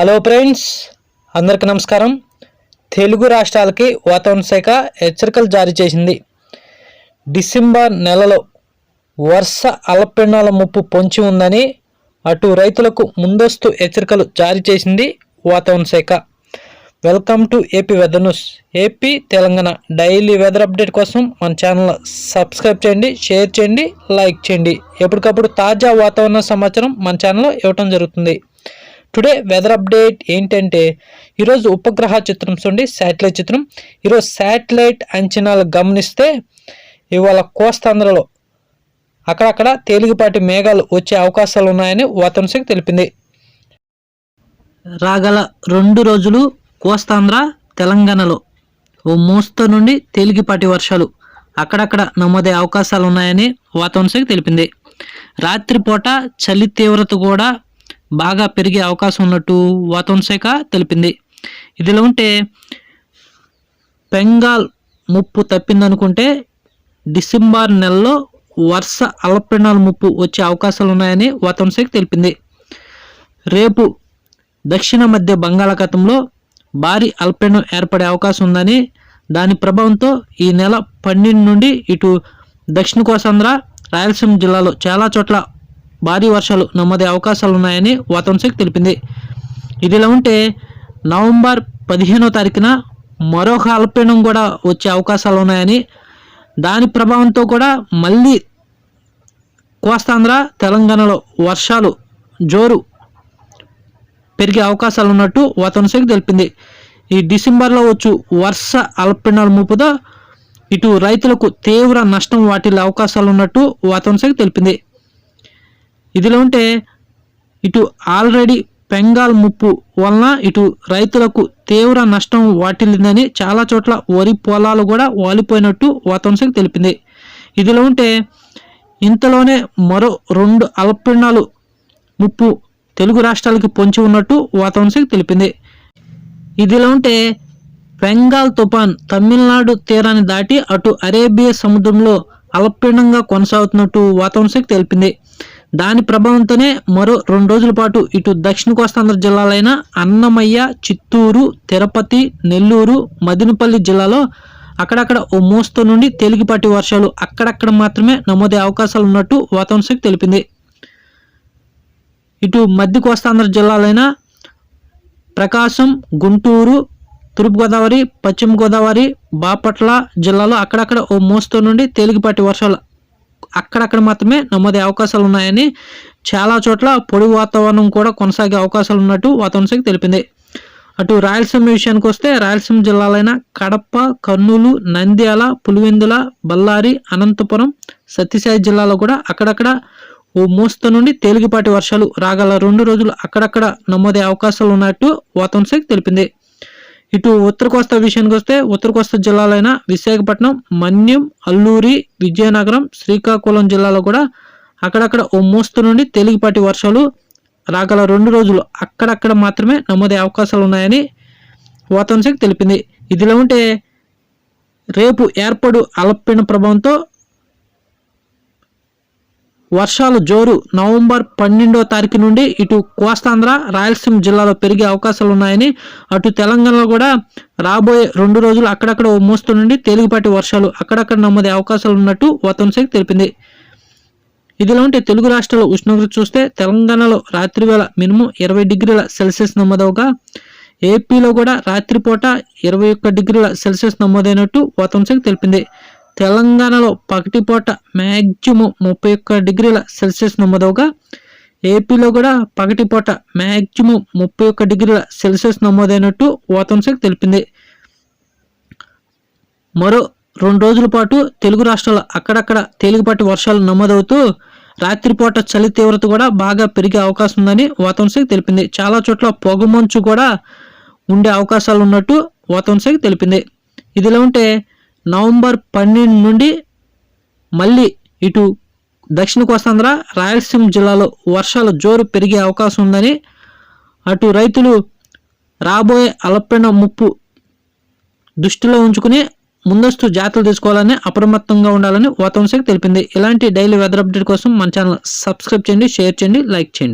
Hello friends అందరికి నమస్కారం. తెలుగు రాష్ట్రాలకి వాతావరణ శాఖ హెచ్చరికలు జారీ చేసింది. డిసెంబర్ నెలలో వర్ష అల్పపీడనాల ముప్పు పొంచి ఉందని అటు రైతులకు ముందస్తు హెచ్చరికలు జారీ చేసింది వాతావరణ శాఖ. Welcome to AP weather news. AP Telangana daily weather update కోసం మన ఛానల్ సబ్స్క్రైబ్ చేయండి షేర్ చేయండి లైక్ చేయండి. ఎప్పటికప్పుడు తాజా వాతావరణ సమాచారం మన ఛానల్లో ఇవ్వటం జరుగుతుంది. టుడే వెదర్ అప్డేట్ ఏంటంటే ఈరోజు ఉపగ్రహ చిత్రం చూడండి శాటిలైట్ చిత్రం. ఈరోజు శాటిలైట్ అంచనాలు గమనిస్తే ఇవాళ కోస్తాంధ్రలో అక్కడక్కడ తేలికపాటి మేఘాలు వచ్చే అవకాశాలు ఉన్నాయని వాతావరణ శాఖ తెలిపింది. రాగల రెండు రోజులు కోస్తాంధ్ర తెలంగాణలో ఓ మోస్త నుండి తేలికపాటి వర్షాలు అక్కడక్కడ నమోదే అవకాశాలు ఉన్నాయని వాతావరణ శాఖ తెలిపింది. రాత్రిపూట చలి తీవ్రత కూడా బాగా పెరిగే అవకాశం ఉన్నట్టు వాతావరణ శాఖ తెలిపింది. ఇదిలో ఉంటే బెంగాల్ ముప్పు తప్పిందనుకుంటే డిసెంబర్ నెలలో వర్ష అల్పపీడనాల ముప్పు వచ్చే అవకాశాలు ఉన్నాయని వాతావరణ శాఖ తెలిపింది. రేపు దక్షిణ మధ్య బంగాళాఖాతంలో భారీ అల్పీడనం ఏర్పడే అవకాశం ఉందని దాని ప్రభావంతో ఈ నెల పన్నెండు నుండి ఇటు దక్షిణ కోసాంధ్ర రాయలసీమ జిల్లాలో చాలా చోట్ల భారీ వర్షాలు నమ్మదే అవకాశాలు ఉన్నాయని వాతావరణ శాఖ తెలిపింది. ఇదిలా ఉంటే నవంబర్ పదిహేనో తారీఖున మరొక అల్పపీడనం కూడా వచ్చే అవకాశాలు ఉన్నాయని దాని ప్రభావంతో కూడా మళ్ళీ కోస్తాంధ్ర తెలంగాణలో వర్షాలు జోరు పెరిగే అవకాశాలు ఉన్నట్టు వాతావరణ శాఖ తెలిపింది. ఈ డిసెంబర్లో వచ్చు వర్ష అల్పపీడనాల ముప్పుతో ఇటు రైతులకు తీవ్ర నష్టం వాటిల్లే అవకాశాలు ఉన్నట్టు వాతావరణ శాఖ తెలిపింది. ఇదిలో ఉంటే ఇటు ఆల్రెడీ బెంగాల్ ముప్పు వలన ఇటు రైతులకు తీవ్ర నష్టం వాటిల్లిందని చాలా చోట్ల వరి పొలాలు కూడా వాలిపోయినట్టు వాతావరణ తెలిపింది. ఇదిలో ఉంటే ఇంతలోనే మరో రెండు అల్పపీడనాలు ముప్పు తెలుగు రాష్ట్రాలకి పొంచి ఉన్నట్టు వాతావరణ తెలిపింది. ఇదిలో ఉంటే బెంగాల్ తుఫాన్ తమిళనాడు తీరాన్ని దాటి అటు అరేబియా సముద్రంలో అల్పపీడనంగా కొనసాగుతున్నట్టు వాతావరణ తెలిపింది. దాని ప్రభావంతోనే మరో రెండు రోజుల పాటు ఇటు దక్షిణ కోస్తాంధ్ర జిల్లాలైన అన్నమయ్య చిత్తూరు తిరుపతి నెల్లూరు మదినపల్లి జిల్లాలో అక్కడక్కడ ఓ మోస్తో నుండి తేలికపాటి వర్షాలు అక్కడక్కడ మాత్రమే నమోదే అవకాశాలు ఉన్నట్టు వాతావరణ శాఖ తెలిపింది. ఇటు మధ్య కోస్తాంధ్ర జిల్లాలైన ప్రకాశం గుంటూరు తూర్పుగోదావరి పశ్చిమ గోదావరి బాపట్ల జిల్లాలో అక్కడక్కడ ఓ మోస్తో నుండి తేలికపాటి వర్షాలు అక్కడక్కడ మాత్రమే నమోదే అవకాశాలు ఉన్నాయని చాలా చోట్ల పొడి వాతావరణం కూడా కొనసాగే అవకాశాలు ఉన్నట్టు వాతావరణ శాఖ తెలిపింది. అటు రాయలసీమ విషయానికి వస్తే రాయలసీమ జిల్లాలైన కడప కర్నూలు నంద్యాల పులివెందుల బళ్ళారి అనంతపురం సత్యసాయి జిల్లాలో కూడా అక్కడక్కడ ఓ మోస్త నుండి తేలికపాటి వర్షాలు రాగల రెండు రోజులు అక్కడక్కడ నమోదే అవకాశాలు ఉన్నట్టు వాతావరణ శాఖ తెలిపింది. ఇటు ఉత్తర కోస్తా విషయానికి వస్తే ఉత్తర కోస్తా జిల్లాలైన విశాఖపట్నం మన్యం అల్లూరి విజయనగరం శ్రీకాకుళం జిల్లాలో కూడా అక్కడక్కడ ఓ మోస్తరు నుండి తేలికపాటి వర్షాలు రాగల రెండు రోజులు అక్కడక్కడ మాత్రమే నమోదే అవకాశాలు ఉన్నాయని వాతావరణ శాఖ తెలిపింది. ఇదిలా ఉంటే రేపు ఏర్పడు అల్పపీడన ప్రభావంతో వర్షాలు జోరు నవంబర్ పన్నెండో తారీఖు నుండి ఇటు కోస్తాంధ్ర రాయలసీమ జిల్లాలో పెరిగే అవకాశాలు ఉన్నాయని అటు తెలంగాణలో కూడా రాబోయే రెండు రోజులు అక్కడక్కడ ఓ మోస్తరు నుండి తేలికపాటి వర్షాలు అక్కడక్కడ నమోదే అవకాశాలు ఉన్నట్టు వాతావరణ శాఖ తెలిపింది. ఇదిలా ఉంటే తెలుగు రాష్ట్రాల ఉష్ణోగ్రత చూస్తే తెలంగాణలో రాత్రి వేళ మినిమం ఇరవై డిగ్రీల సెల్సియస్ నమోదవగా ఏపీలో కూడా రాత్రిపూట ఇరవై ఒక్క డిగ్రీల సెల్సియస్ నమోదైనట్టు వాతావరణ శాఖ తెలిపింది. తెలంగాణలో పగటిపూట మ్యాక్సిమం ముప్పై ఒక్క డిగ్రీల సెల్సియస్ నమోదవగా ఏపీలో కూడా పగటిపూట మ్యాక్సిమం ముప్పై ఒక్క డిగ్రీల సెల్సియస్ నమోదైనట్టు వాతావరణ శాఖ తెలిపింది. మరో రెండు రోజుల పాటు తెలుగు రాష్ట్రాల అక్కడక్కడ తేలికపాటి వర్షాలు నమోదవుతూ రాత్రిపూట చలి తీవ్రత కూడా బాగా పెరిగే అవకాశం ఉందని వాతావరణ శాఖ తెలిపింది. చాలా చోట్ల పొగమంచు కూడా ఉండే అవకాశాలు ఉన్నట్టు వాతావరణ శాఖ తెలిపింది. ఇదిలా ఉంటే నవంబర్ పన్నెండు నుండి మళ్ళీ ఇటు దక్షిణ కోస్తాంధ్ర రాయలసీమ జిల్లాలో వర్షాలు జోరు పెరిగే అవకాశం ఉందని అటు రైతులు రాబోయే అలపెన ముప్పు దృష్టిలో ఉంచుకుని ముందస్తు జాగ్రత్తలు తీసుకోవాలని అప్రమత్తంగా ఉండాలని వాతావరణ శాఖ తెలిపింది. ఇలాంటి డైలీ వెదర్ అప్డేట్ కోసం మన ఛానల్ సబ్స్క్రైబ్ చేయండి షేర్ చేయండి లైక్ చేయండి.